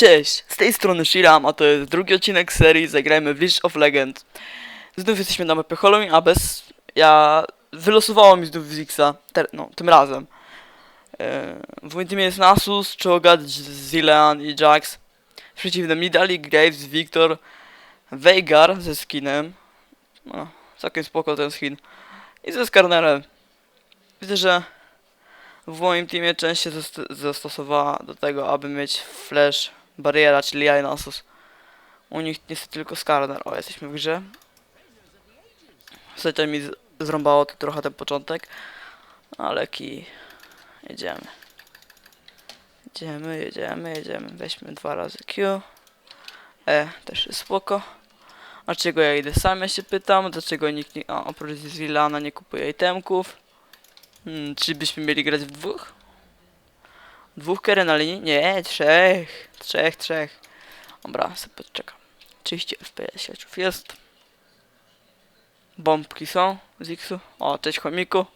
Cześć, z tej strony Shiram, a to jest drugi odcinek serii Zagrajmy w League of Legends. Znów jesteśmy na mapie Halloween, a bez... Ja... Wylosowało mi znów Zixa, ter... no, tym razem. Eee, w moim teamie jest Nasus, Cho'Gath, Zilean i Jax. W przeciwnym Nidali, Graves, Victor, Veigar ze skinem. No, całkiem spoko ten skin. I ze Skarnerem. Widzę, że w moim teamie część się zast- zastosowała do tego, aby mieć flash, bariera, czyli ja i Nasus. U nich niestety tylko Skarner. O, jesteśmy w grze. Słuchajcie, mi zrąbało to trochę ten początek, ale ki... Jedziemy. Jedziemy, jedziemy, jedziemy. Weźmy dwa razy Q. E, też jest spoko. A czego ja idę sam, ja się pytam. Dlaczego nikt nie... A, oprócz Zilana nie kupuje itemków. Hmm, czy byśmy mieli grać w dwóch? Dwóch Keren na linii? Nie, trzech. Trzech, trzech. Dobra, sobie podczekam. 30 FPS sieciów jest. Bombki są z X-u. O, cześć chomiku.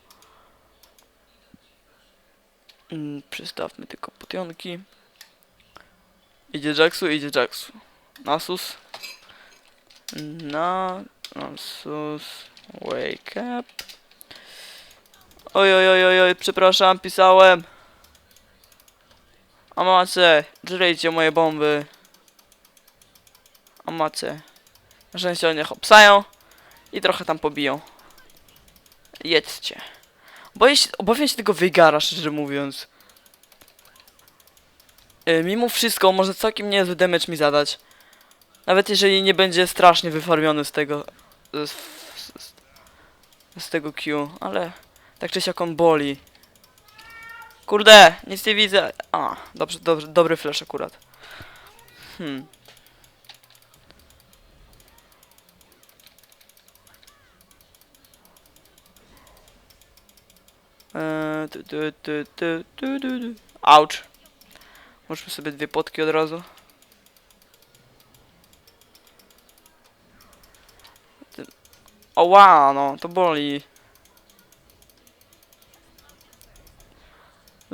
Mm, przystawmy tylko potionki. Idzie Jacksu, idzie Jacksu. Nasus. Na... Nasus. Wake up. Oj, oj, oj, oj, przepraszam, pisałem. A macie, żryjcie moje bomby. A macie. Na szczęście oni hopsają i trochę tam pobiją. Jedźcie. Boję się, obawiam się tego wygara, szczerze mówiąc. Yy, mimo wszystko może całkiem niezły damage mi zadać. Nawet jeżeli nie będzie strasznie wyfarmiony z tego... Z, z, z tego Q, ale... Tak czy siak on boli. Kurde, nic nie widzę. A, dobrze, dobrze, dobry flash akurat. Hmm. Eee, tu, tu, tu, tu, tu, tu. Ouch. Możemy sobie dwie potki od razu. Ty- O wow, no, to boli.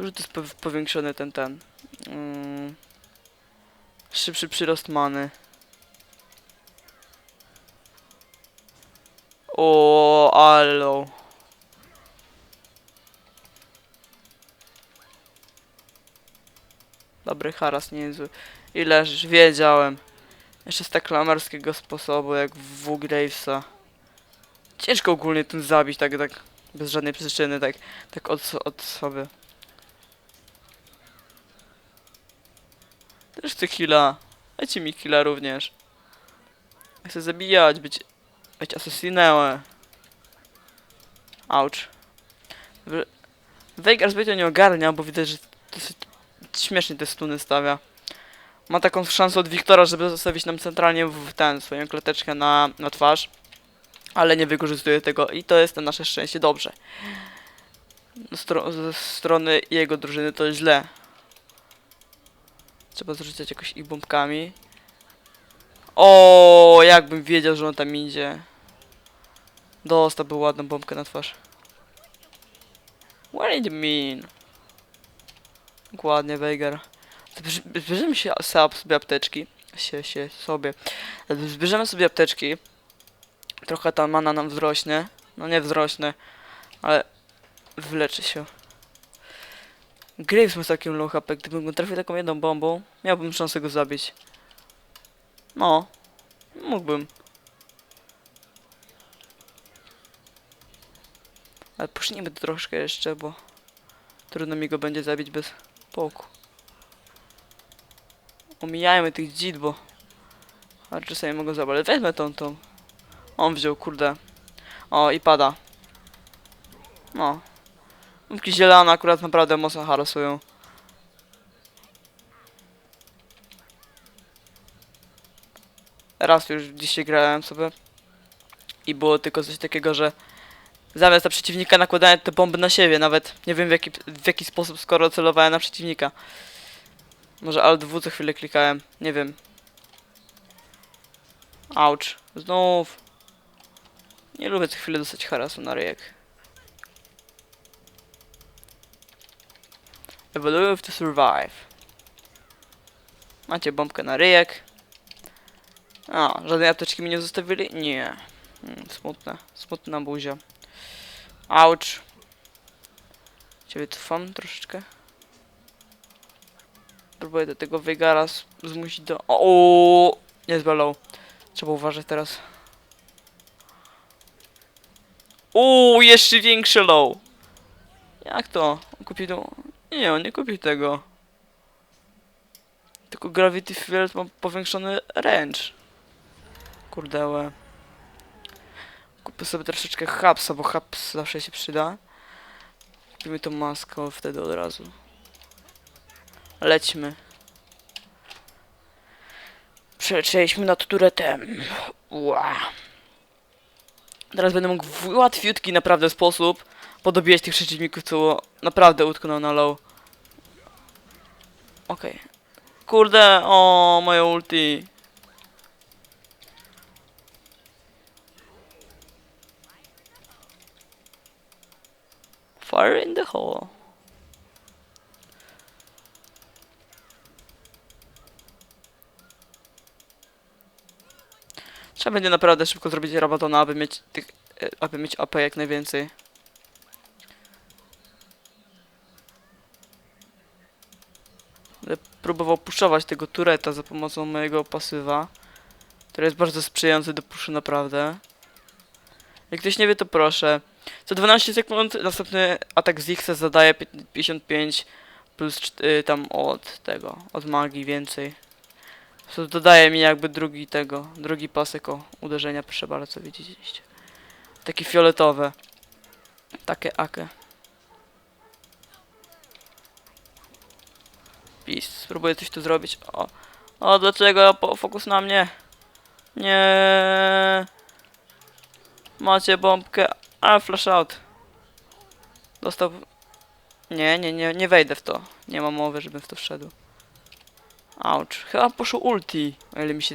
Dobrze, to jest pow- powiększony ten, ten. Mm. Szybszy przyrost many. O, allo. Dobry haras, niezły. I leżysz, wiedziałem. Jeszcze z tak klamarskiego sposobu, jak w Gravesa. Ciężko ogólnie tym zabić, tak, tak, bez żadnej przyczyny, tak, tak od, od sobie. Też chcę heala. Dajcie mi heala również. Chcę zabijać, być, być asasinem. Ouch. W- Veigar zbytnio nie ogarnia, bo widać, że dosyć śmiesznie te stuny stawia. Ma taką szansę od Wiktora, żeby zostawić nam centralnie w ten, swoją klateczkę na, na twarz. Ale nie wykorzystuje tego i to jest na nasze szczęście dobrze. Stro ze strony jego drużyny to źle. Trzeba zrzucać jakoś ich bombkami. O, jakbym wiedział, że on tam idzie. Dostałby ładną bombkę na twarz. What did you mean? Dokładnie, Veigar. Zbierz- Zbierzemy się sobie apteczki. Sie, się, sobie. Zbierzemy sobie apteczki. Trochę ta mana nam wzrośnie. No nie wzrośnie, ale wyleczy się. Graves ma całkiem low HP. Gdybym go trafił taką jedną bombą, miałbym szansę go zabić. No, mógłbym. Ale pusznijmy to troszkę jeszcze, bo trudno mi go będzie zabić bez połku. Omijajmy tych dzid, bo ale czasami mogą zabrać. Ale wezmę tą, tą. On wziął, kurde. O, i pada. No. Mówki zielone akurat naprawdę mocno harasują. Raz już dzisiaj grałem sobie i było tylko coś takiego, że zamiast na przeciwnika nakładałem te bomby na siebie, nawet nie wiem w jaki, w jaki sposób, skoro celowałem na przeciwnika. Może Alt W co chwilę klikałem, nie wiem. Ouch, znów. Nie lubię co chwilę dostać harasu na ryjek. Evolve to survive. Macie bombkę na ryjek. A, żadnej apteczki mi nie zostawili? Nie. Mm, smutne. Smutna buzia. Auć. Ciebie cofam troszeczkę. Próbuję do tego Wygara z- zmusić do... O, nie zbalał. Trzeba uważać teraz. Uuu, jeszcze większy low. Jak to? Kupił. Nie, on nie kupił tego. Tylko Gravity Field ma powiększony range. Kurdełe. Kupię sobie troszeczkę hapsa, bo haps zawsze się przyda. Kupimy tą maskę wtedy od razu. Lećmy. Przelecieliśmy nad turetem. Ła. Teraz będę mógł w łatwiutki naprawdę sposób podobijać tych przeciwników, co naprawdę utknął na low. Okej. Kurde, o moje ulti. Fire in the hole. Trzeba będzie naprawdę szybko zrobić rabatona, aby mieć tych, e, aby mieć AP jak najwięcej. Będę próbował puszować tego tureta za pomocą mojego pasywa, który jest bardzo sprzyjający do puszu naprawdę. Jak ktoś nie wie, to proszę. Co 12 sekund następny atak z X zadaje pi- 55 plus y, tam od tego, od magii więcej. To dodaje mi jakby drugi tego, drugi pasek o uderzenia, proszę bardzo, widzieliście. Takie fioletowe. Takie ake. Peace. Spróbuję coś tu zrobić. O, o dlaczego fokus na mnie? Nie. Macie bombkę. A, flash out. Dostał. Nie, nie, nie, nie wejdę w to. Nie ma mowy, żebym w to wszedł. Ouch. Chyba poszło ulti. O ile mi się.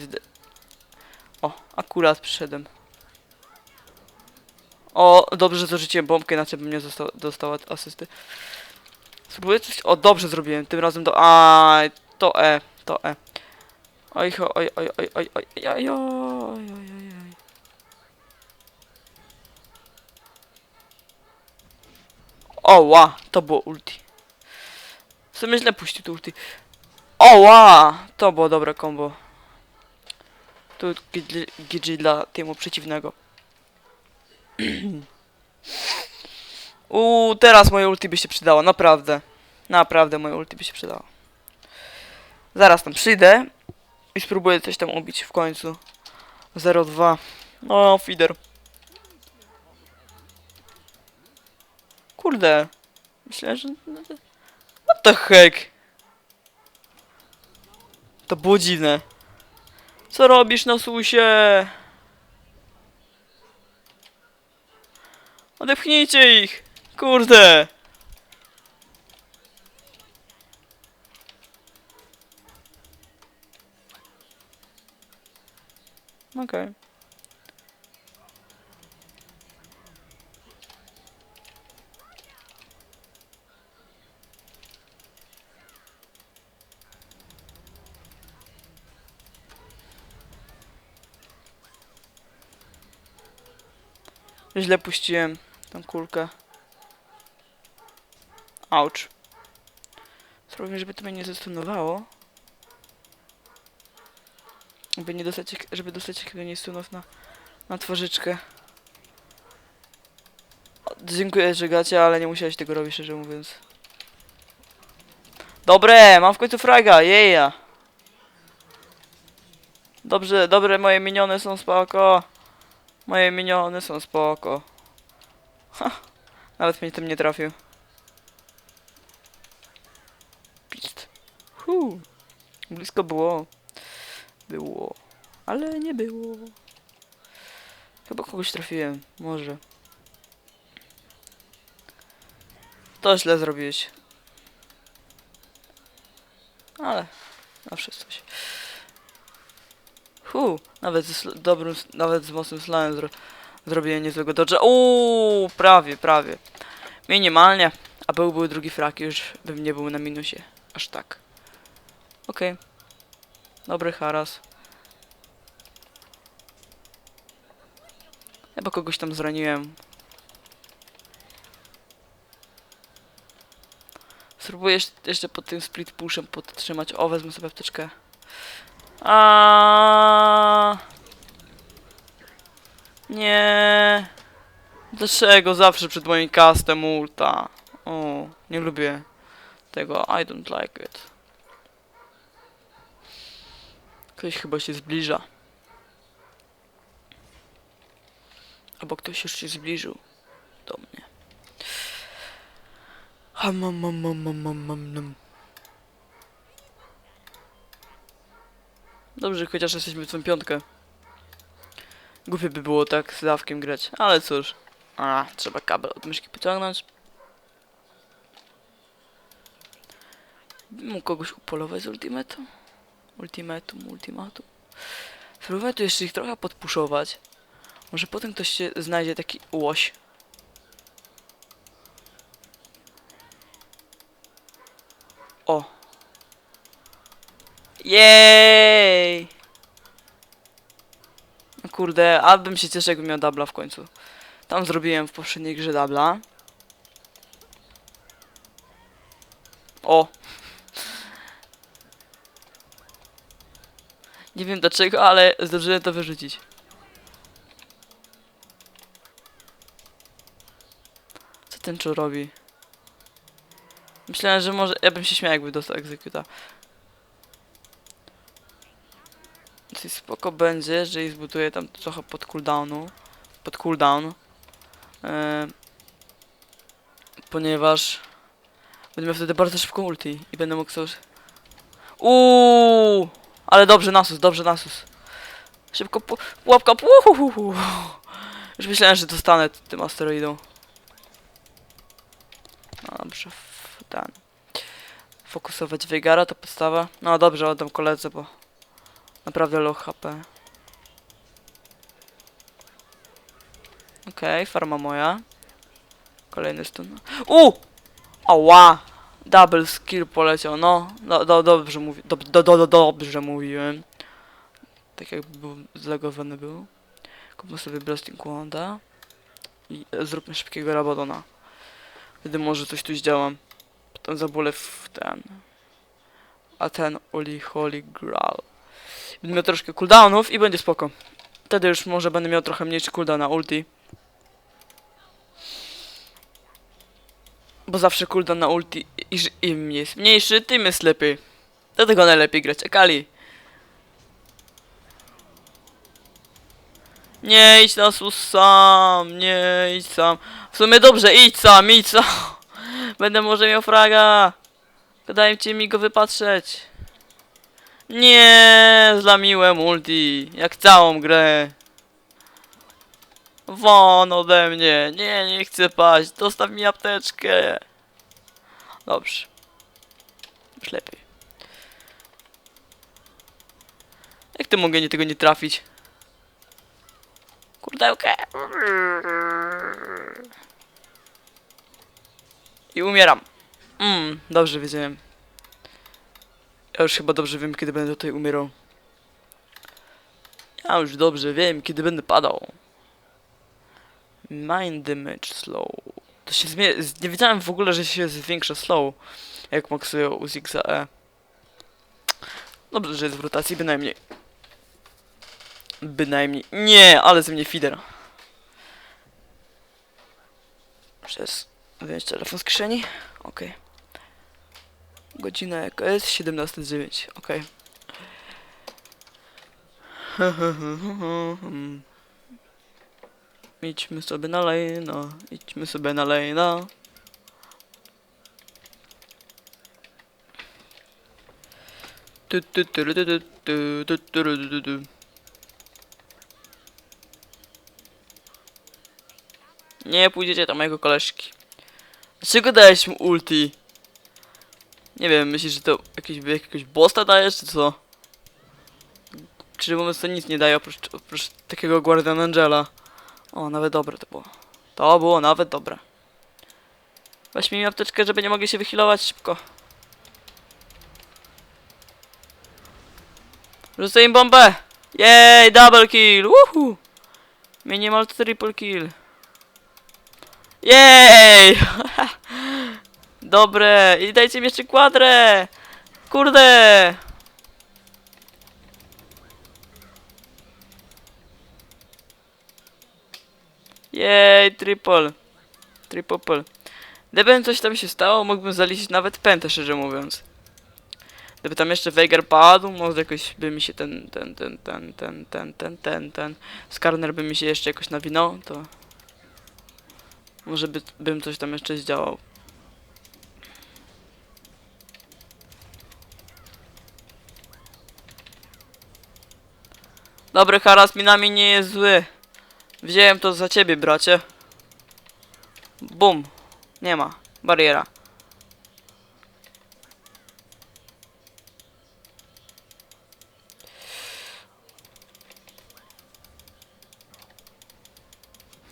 O, akurat przyszedłem. O, dobrze, że zarzuciłem bombkę, inaczej bym nie dostał at- asysty. Spróbuję coś... O, dobrze zrobiłem. Tym razem do... A, to E, to E. Oj, oj, oj, oj, oj, oj, oj, oj, oj, oj, oj, oj. O, ła, to było ulti. W sumie źle puścił to ulti. O, ła, to było dobre combo. Tu GG dla teamu przeciwnego. Uuu, teraz moje ulti by się przydało, naprawdę. Naprawdę moje ulti by się przydało. Zaraz tam przyjdę i spróbuję coś tam ubić w końcu. 0-2. No, feeder. Kurde. Myślę, że... What the heck? To było dziwne. Co robisz na susie? Odepchnijcie ich! Kurde! Okej. Źle puściłem tą kulkę. Ouch. Sprawmy, żeby to mnie nie zastunowało. Żeby nie dostać, żeby dostać jakiegoś stunów na, na twarzyczkę. Dziękuję, że gacie, ale nie musiałeś tego robić, szczerze mówiąc. Dobre, mam w końcu fraga, jeja. Dobrze, dobre, moje miniony są spoko. Moje miniony są spoko. Ha, nawet mnie tym nie trafił. Hu. Blisko było. Było. Ale nie było. Chyba kogoś trafiłem. Może. To źle zrobiłeś. Ale zawsze coś. Hu, nawet sl- dobrym, nawet z mocnym slalem zro zrobiłem niezłego dodge'a. Uuu, prawie, prawie. Minimalnie. A byłby drugi frak, już bym nie był na minusie. Aż tak. Okej. Dobry haras. Chyba kogoś tam zraniłem. Spróbuję jeszcze pod tym split pushem podtrzymać. O, wezmę sobie apteczkę. A Nie. Dlaczego zawsze przed moim castem ulta? O, nie lubię tego. I don't like it. Ktoś chyba się zbliża. Albo ktoś już się zbliżył do mnie. Dobrze, chociaż jesteśmy w tą piątkę. Głupie by było tak z dawkiem grać, ale cóż. A, trzeba kabel od myszki pociągnąć. Mógł kogoś upolować z ultimetu? Ultimatum, ultimatum. Spróbuję tu jeszcze ich trochę podpuszować. Może potem ktoś się znajdzie taki łoś. O. Jej! No kurde, abym się cieszył, jakbym miał dubla w końcu. Tam zrobiłem w poprzedniej grze dubla. O! Nie wiem dlaczego, ale zdążyłem to wyrzucić. Co ten czu robi? Myślałem, że może... Ja bym się śmiał, jakby dostał egzekuta. Czyli spoko będzie, jeżeli zbuduję tam trochę pod cooldownu. Pod cooldown. E, ponieważ... Będę miał wtedy bardzo szybką ulti i będę mógł coś... Uuu, Ale dobrze, Nasus, dobrze, Nasus. Szybko, pu- łapka, uhuhuhu. Już myślałem, że dostanę tym asteroidą. No dobrze, ten. Fokusować Vegara to podstawa. No dobrze, oddam koledze, bo naprawdę low HP. Okej, farma moja. Kolejny stun. U! Ała! Double skill poleciał, no. Do, do, dobrze mówi, do, do, do, do, dobrze mówiłem. Tak jakby był zlegowany był. Kupmy sobie Blasting Wanda. I zróbmy szybkiego Rabadona. Wtedy może coś tu zdziałam. Potem zabólę w ten. A ten Oli Holy Grail. Będę miał troszkę cooldownów i będzie spoko. Wtedy już może będę miał trochę mniejszy cooldown na ulti. Bo zawsze cooldown na ulti, iż im jest mniejszy, tym jest lepiej. Dlatego najlepiej grać Akali. Nie idź na sus sam, nie idź sam. W sumie dobrze, idź sam, idź sam. Będę może miał fraga. Dajcie mi go wypatrzeć. Nie, zlamiłem ulti, jak całą grę. Won ode mnie, nie, nie chcę paść, dostaw mi apteczkę. Dobrze. Już lepiej. Jak ty mogę nie tego nie trafić? Kurdełkę. I umieram. Mm, dobrze wiedziałem. Ja już chyba dobrze wiem, kiedy będę tutaj umierał. Ja już dobrze wiem, kiedy będę padał. Mind damage slow. To się zmienia. Nie wiedziałem w ogóle, że się zwiększa slow. Jak maksuję u Zigza E. Dobrze, że jest w rotacji, bynajmniej. Bynajmniej. Nie, ale ze mnie feeder. Przez wyjąć telefon z kieszeni. Okej. Godzina jaka jest? 17.09. Okej. Idźmy sobie na lejna, idźmy sobie na lejna. Nie pójdziecie tam mojego koleżki. Dlaczego dałeś mu ulti? Nie wiem, myślisz, że to jakiś, jakiegoś bossa dajesz, czy co? Czy mówiąc to nic nie daje oprócz, oprócz takiego Guardian Angela. O, nawet dobre to było. To było nawet dobre. Weź mi apteczkę, żeby nie mogli się wychilować szybko. Rzucę im bombę! Jej, double kill! Woohoo! Minimal triple kill. Jej! Dobre! I dajcie mi jeszcze kwadrę! Kurde! Jej, triple. Triple. Gdyby coś tam się stało, mógłbym zaliczyć nawet pętę, szczerze mówiąc. Gdyby tam jeszcze Veigar padł, może jakoś by mi się ten, ten, ten, ten, ten, ten, ten, ten, ten, Skarner by mi się jeszcze jakoś nawinął, to... Może by, bym coś tam jeszcze zdziałał. Dobry haras minami nie jest zły. Wziąłem to za ciebie, bracie. Bum. Nie ma. Bariera.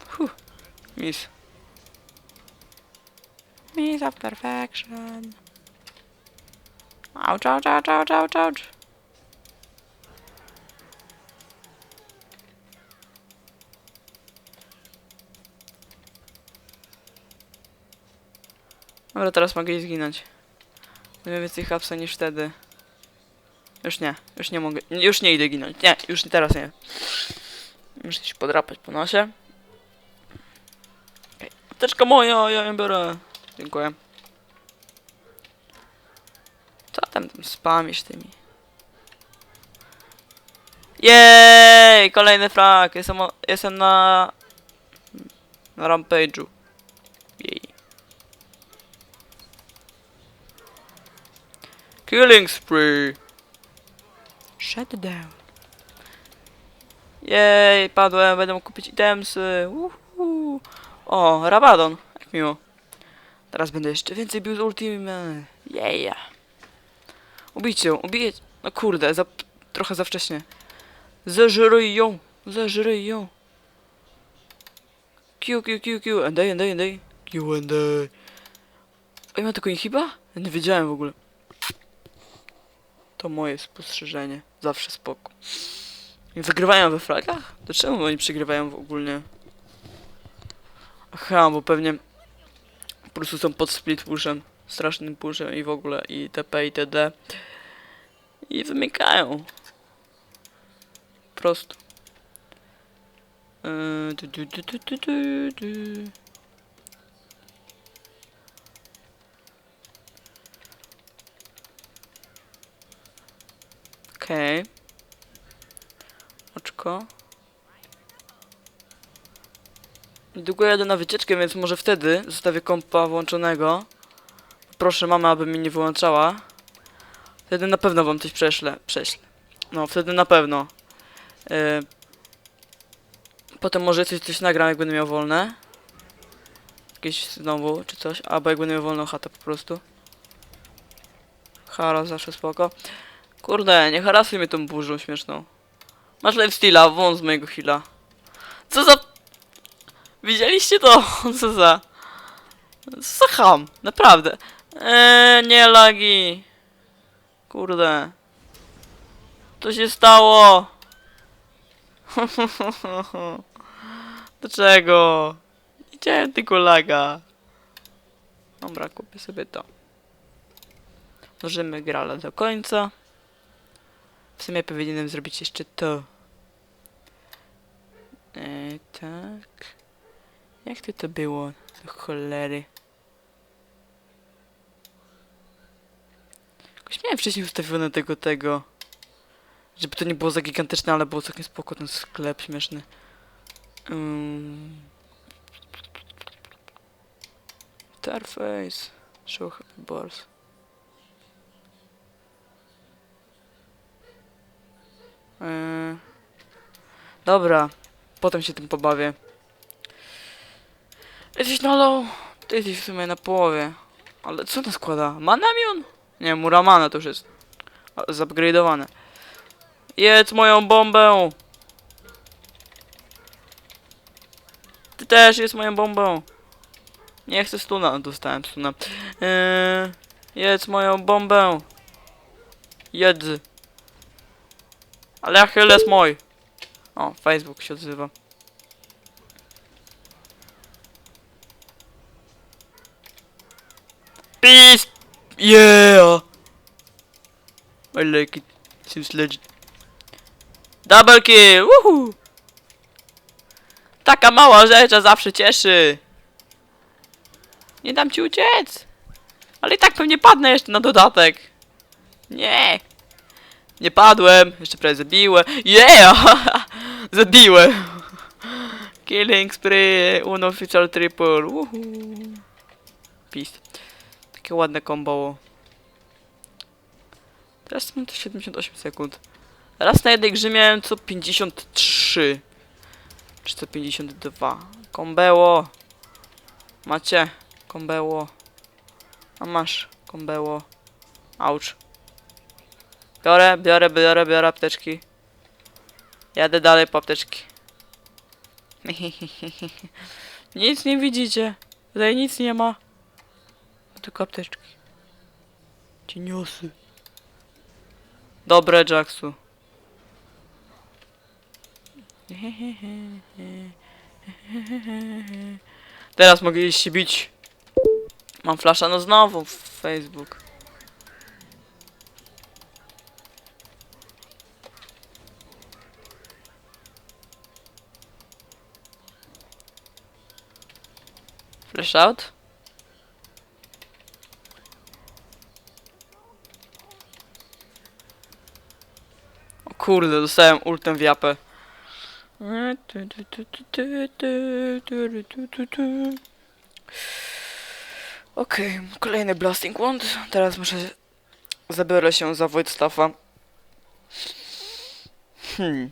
Huh. Miss. Miss of perfection. Ouch, ouch, ouch, ouch, ouch, ouch. Dobra, teraz mogę zginąć. Miałem więcej hapsa niż wtedy. Już nie, już nie mogę, już nie idę ginąć. Nie, już teraz nie. Muszę się podrapać po nosie. Okay. Apteczka moja, ja ją biorę. Dziękuję. Co tam, tam spamisz tymi? Jej! Kolejny frag! Jestem, jestem na... Na rampage'u. Jej. Killing spree. Shut down. Jej, padłem, będę mógł kupić itemsy. Uhu. O, Rabadon. Jak miło. Teraz będę jeszcze więcej bił z ultimate. Jej. Ubijcie ją, ubijcie. No kurde, za, trochę za wcześnie. Zeżryj ją, zeżryj ją. Q, Q, Q, Q, and and and Q, and Oj, ma tylko inhiba? Ja nie wiedziałem w ogóle. To moje spostrzeżenie. Zawsze spoko. Wygrywają we flagach? Czemu oni przegrywają w ogólnie? Aha, bo pewnie po prostu są pod split pushem. Strasznym pushem i w ogóle i TP i TD. I wymykają. Prosto. Yy, du, du, du, du, du, du, Okej. Oczko. Niedługo jadę na wycieczkę, więc może wtedy zostawię kompa włączonego. Proszę mamę, aby mi nie wyłączała. Wtedy na pewno wam coś prześlę. prześlę. No, wtedy na pewno. Yy. Potem może coś, coś nagram, jak będę miał wolne. Jakieś znowu, czy coś. Albo jak będę miał wolną chatę po prostu. Hara, zawsze spoko. Kurde, nie harasuj mnie tą burzą śmieszną. Masz lifesteala, wąs mojego heala. Co za... Widzieliście to? Co za... Co za ham, naprawdę. Eee, nie lagi. Kurde. Co się stało? Dlaczego? Widziałem tylko laga. Dobra, kupię sobie to. Możemy grala do końca. W sumie powinienem zrobić jeszcze to. E, tak. Jak to to było? Do cholery. Jakoś miałem wcześniej ustawione tego, tego. Żeby to nie było za gigantyczne, ale było całkiem spoko ten sklep śmieszny. Um. Interface. Show happy. Yy. Dobra, potem się tym pobawię. Jesteś na low? Ty jesteś w sumie na połowie. Ale co to składa? Manamion? Nie, Muramana to już jest. Zupgrade'owane. Jedz moją bombę! Ty też jest moją bombą. Nie chcę stuna, dostałem stuna. Yy, jedz moją bombę. Jedz. Ale Achilles mój. O, Facebook się odzywa. Peace! Yeah! I like it. Seems legit. Double kill! Woohoo! Taka mała rzecz, a zawsze cieszy. Nie dam ci uciec. Ale i tak pewnie padnę jeszcze na dodatek. Nie. Nie padłem. Jeszcze prawie zabiłem. Yeah! Zabiłem. Killing spree. Unofficial triple. Woohoo. Peace. Takie ładne kombo. Teraz mam to 78 sekund. Raz na jednej grze miałem co 53. Czy co 52. Kombeło. Macie. Kombeło. A masz. Kombeło. Aucz. Biorę, biorę, biorę, biorę apteczki. Jadę dalej po apteczki. nic nie widzicie. Tutaj nic nie ma. Tylko apteczki. Cieniosy. Dobre, Jacksu. Teraz mogę iść się bić. Mam flasza, no znowu Facebook. Out? O kurde, dostałem ultem w japę. Okej, kolejny Blasting Wand. Teraz muszę... Zabiorę się za Wojtstaffa. Hmm.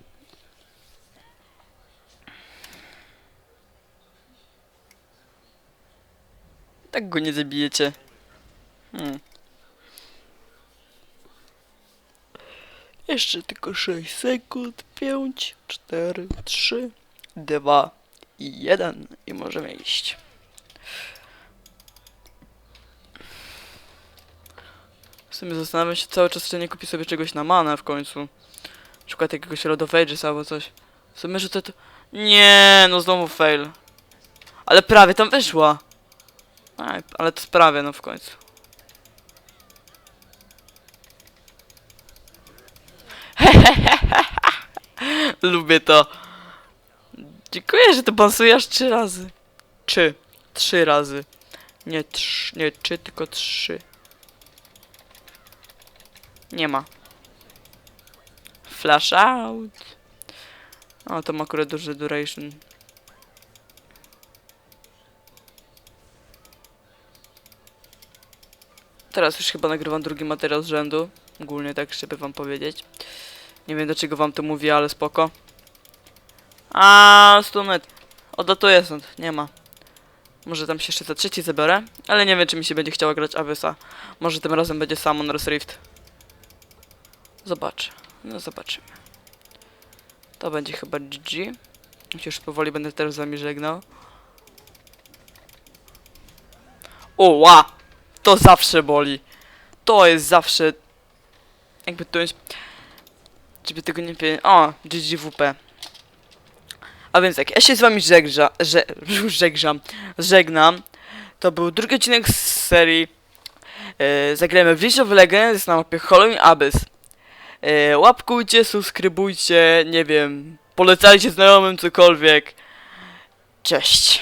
Tak go nie zabijecie. Hmm. Jeszcze tylko 6 sekund. 5, 4, 3, 2 i 1. I możemy iść. W sumie zastanawiam się cały czas, czy nie kupi sobie czegoś na manę w końcu. Na przykład jakiegoś Road of Ages albo coś. W sumie, że to... to... Nie, no znowu fail. Ale prawie tam wyszła. Ale to prawie, no w końcu. Lubię to. Dziękuję, że to bansujesz trzy razy. Trzy. Trzy razy. Nie trz, nie trzy, tylko trzy. Nie ma. Flash out. O, to ma akurat duży duration. Teraz już chyba nagrywam drugi materiał z rzędu. Ogólnie tak, żeby wam powiedzieć. Nie wiem dlaczego wam to mówię, ale spoko. A stunet. Odlatuję stąd, nie ma. Może tam się jeszcze za trzeci zabiorę, ale nie wiem czy mi się będzie chciało grać Abyssa. Może tym razem będzie Summoner's Rift. Zobaczę. No zobaczymy. To będzie chyba GG. Już powoli będę teraz z wami żegnał. O, ła! To zawsze boli. To jest zawsze... Jakby to jest... Żeby tego nie powiedzieć... O, GGWP. A więc tak, ja się z wami żegża, że, żegżam, żegnam. To był drugi odcinek z serii e, Zagrajmy w League of Legends na mapie Halloween Abyss. E, łapkujcie, subskrybujcie, nie wiem, polecajcie znajomym cokolwiek. Cześć.